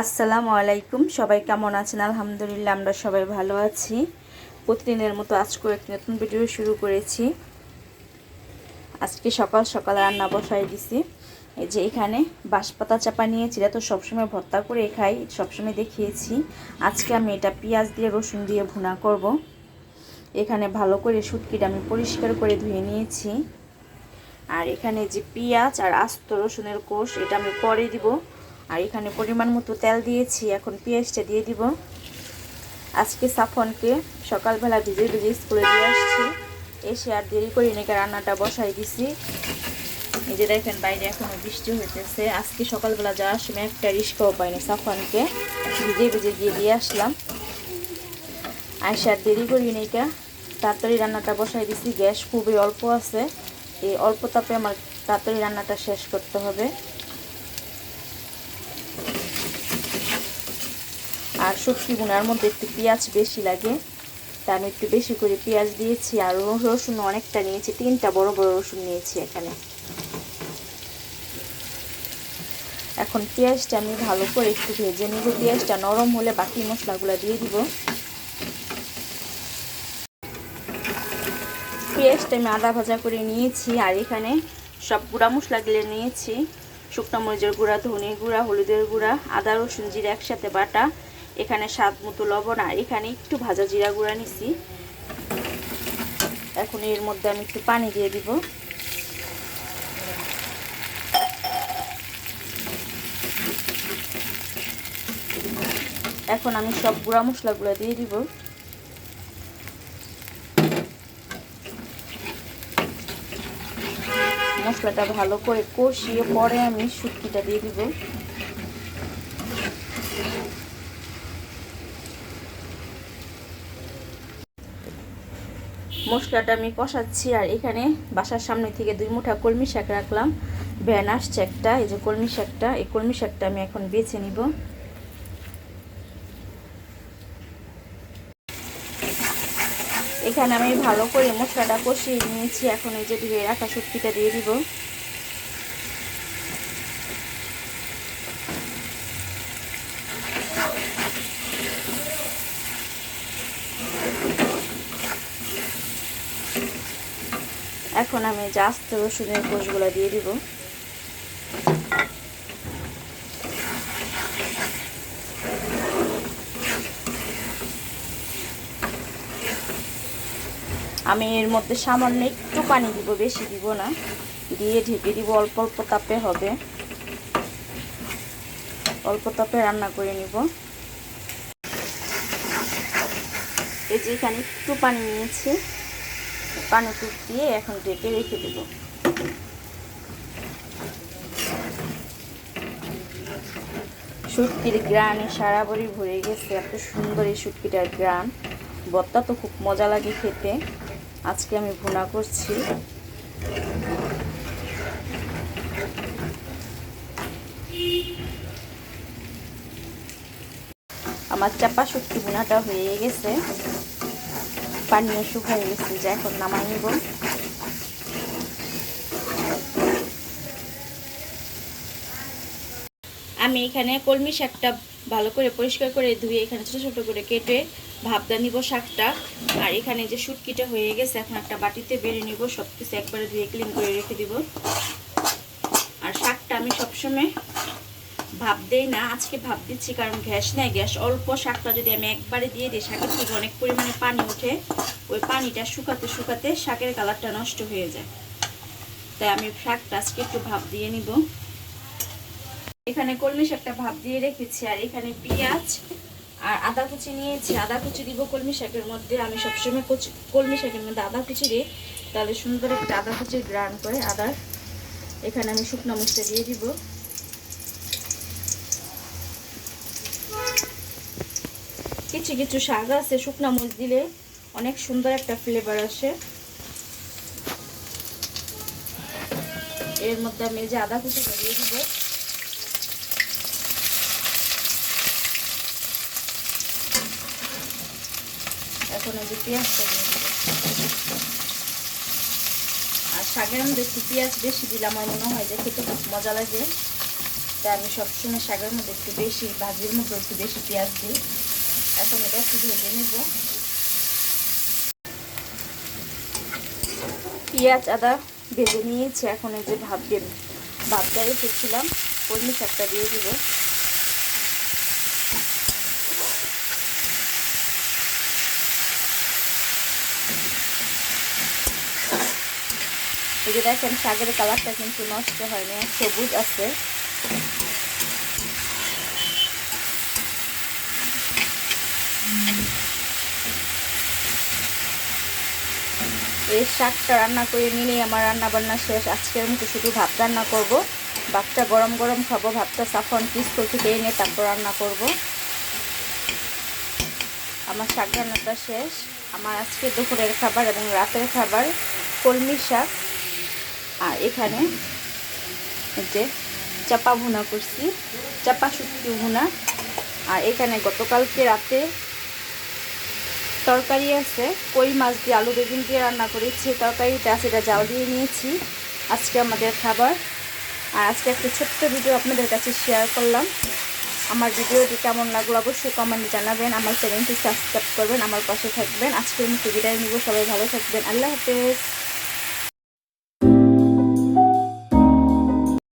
আসসালামু আলাইকুম। সবাই কেমন আছেন? আলহামদুলিল্লাহ, আমরা সবাই ভালো আছি। প্রতিদিনের মতো আজকেও একটি নতুন ভিডিও শুরু করেছি। আজকে সকাল সকাল রান্না বসাই দিছি। এই যে এখানে বাঁশপাতা চাপা নিয়েছি। এটা তো সবসময় ভর্তা করে খাই, সবসময় দেখিয়েছি। আজকে আমি এটা পেঁয়াজ দিয়ে, রসুন দিয়ে ভুনা করব। এখানে ভালো করে শুটকিটা আমি পরিষ্কার করে ধুয়ে নিয়েছি। আর এখানে যে পেঁয়াজ আর আস্ত রসুনের কোষ, এটা আমি পরে দিব। আর এখানে পরিমাণ মতো তেল দিয়েছি, এখন পেঁয়াজটা দিয়ে দিব। আজকে সাফনকে সকালবেলা ভিজে ভিজে স্কুলে দিয়ে আসছি। এসে আর দেরি করি নাকি রান্নাটা বসাই দিছি। এই যে দেখেন বাইরে এখনও বৃষ্টি হইতেছে। আজকে সকালবেলা যাওয়ার সময় একটা রিস্কাও পাইনি সাফনকে। ভিজে ভিজে গিয়ে দিয়ে আসলাম। আইসে আর দেরি করি নাকি তাড়াতাড়ি রান্নাটা বসাই দিছি, গ্যাস খুবই অল্প আছে। এই অল্প তাপে আমার তাড়াতাড়ি রান্নাটা শেষ করতে হবে। আর শুটকি গুনার মধ্যে একটু পেঁয়াজ বেশি লাগে। তা আমি একটু বেশি করে পেঁয়াজ দিয়েছি আর রসুন অনেকটা নিয়েছি, তিনটা বড় বড় রসুন নিয়েছি এখানে। এখন পেঁয়াজটা আমি ভালো করে একটু ভেজে নিব। পেঁয়াজটা নরম হলে বাকি মশলাগুলো দিয়ে দিব। পেঁয়াজটা আমি আদা ভাজা করে নিয়েছি আর এখানে সব গুঁড়া মশলাগুলো নিয়েছি। শুকনো মরিচের গুঁড়া, ধনে গুঁড়া, হলুদের গুঁড়া, আদা, রসুন, জিরা একসাথে বাটা এখানে স্বাদ মতো লবণ, আর এখানে একটু ভাজা জিরা গুঁড়া নিছি। এখন এর মধ্যে আমি একটু পানি দিয়ে দিব। এখন আমি সব গুঁড়া মশলাগুলো দিয়ে দিব। মশলাটা ভালো করে কষিয়ে পরে আমি শুটকিটা দিয়ে দিব। মশলাটা আমি কষাচ্ছি আর এখানে বাসার সামনে থেকে দুই মুঠা কলমি শাক রাখলাম। ভ্যান আসছে একটা, এই যে কলমি শাকটা, এই কলমি শাকটা আমি এখন বেছে নিব। এখানে আমি ভালো করে মশলাটা কষিয়ে নিয়েছি, এখন এই যে ধুয়ে রাখা শক্তিটা দিয়ে দিব। এখন আমি জাস্ত রসুনের কোষগুলো দিয়ে দিব। আমি এর মধ্যে সামান্য একটু পানি দিব, বেশি দিব না। দিয়ে ঢেকে দিব, অল্প অল্প তাপে হবে। অল্প তাপে রান্না করে নিব। এই যে এখানে একটু পানি নিয়েছি। পানি টুক দিয়ে এখন ঢেকে রেখে দেব। শুটকির গ্রানে সারা বড়ি ভরে গেছে, এত সুন্দর এই শুটকিটার গ্রান। বত্তা তো খুব মজা লাগে খেতে। আজকে আমি ভুনা করছি। আমার চাপা শুটকি ভুনাটা হয়ে গেছে। পানিও শুকিয়ে গেছে যে এখন নামাই নিব। আমি এখানে কলমি শাকটা ভালো করে পরিষ্কার করে ধুয়ে এখানে ছোটো ছোটো করে কেটে ভাবদা নিব শাকটা। আর এখানে যে শুটকিটা হয়ে গেছে, এখন একটা বাটিতে বেড়ে নিব সব কিছু একবারে ধুয়ে ক্লিন করে রেখে দিব। আর শাকটা আমি সবসময় ভাব দেই না, আজকে ভাব দিচ্ছি কারণ গ্যাস নেই, গ্যাস অল্প শাকটা যদি আমি একবারে দিয়ে দিই, শাকের থেকে অনেক পরিমাণে পানি ওঠে, ওই পানিটা শুকাতে শুকাতে শাকের কালারটা নষ্ট হয়ে যায়। তাই আমি শাকটা আজকে একটু ভাব দিয়ে নিব। এখানে কলমি শাকটা ভাব দিয়ে রেখেছি, আর এখানে পেঁয়াজ আর আদা কুচি নিয়েছি। আদা কুচি দিব কলমি শাকের মধ্যে, আমি সবসময় কুচি, কলমি শাকের মধ্যে আদা কুচি দিই। তাহলে সুন্দর একটা আদা কুচির গ্রান করে আদার। এখানে আমি শুকনো মরিচটা দিয়ে দিব। কিছু কিছু শাক আছে, শুকনো মরিচ দিলে অনেক সুন্দর একটা ফ্লেভার আসে। এর মধ্যে আমি যে আদা কুচিটা দিয়ে দিব। এখন দিব দিব আমি দিব পেঁয়াজ বেশি দিলে আমার যে খেতে খুব মজা লাগে আর শাকের মধ্যে একটু পেঁয়াজ বেশি দিলে আমার মনে হয় যে খেতে খুব মজা লাগে। তাই আমি সবসময় শাকের মধ্যে একটু বেশি, ভাজির মধ্যে একটু বেশি পেঁয়াজ দিই। এখন এটা একটু ভেজে নেব। পেঁয়াজ আদা ভেজে নিয়েছি, এখন এই যে ভাব দিয়ে ভাবটা রেখেছিলাম কলমি শাকটা দিয়ে দিব। এই যে দেখেন, শাকের কালারটা কিন্তু নষ্ট হয়নি সবুজ আছে। এই শাকটা রান্না করে নিলেই আমার রান্না বান্না শেষ আজকের মতো শুধু ভাত রান্না করব। ভাতটা গরম গরম খাব, ভাতটা সাফন পিস পিস্তল থেকে এনে তারপর রান্না করব। আমার শাক রান্নাটা শেষ। আমার আজকে দুপুরের খাবার এবং রাতের খাবার কলমি শাক। আর এখানে যে চাপা ভুনা করছি, চাপা শুটকি ভুনা। আর এখানে গতকালকে রাতে তরকারি আছে, কই মাছ দিয়ে আলু বেগুন দিয়ে রান্না করেছি তরকারিটা আছে, এটা জাল দিয়ে নিয়েছি। আজকে আমাদের খাবার। আর আজকে একটা ছোট্ট ভিডিও আপনাদের কাছে শেয়ার করলাম। আমার ভিডিওটি কেমন লাগল অবশ্যই কমেন্টে জানাবেন। আমার চ্যানেলটি সাবস্ক্রাইব করবেন, আমার পাশে থাকবেন। আজকে আমি বিদায় নিব। সবাই ভালো থাকবেন। আল্লাহ হাফেজ।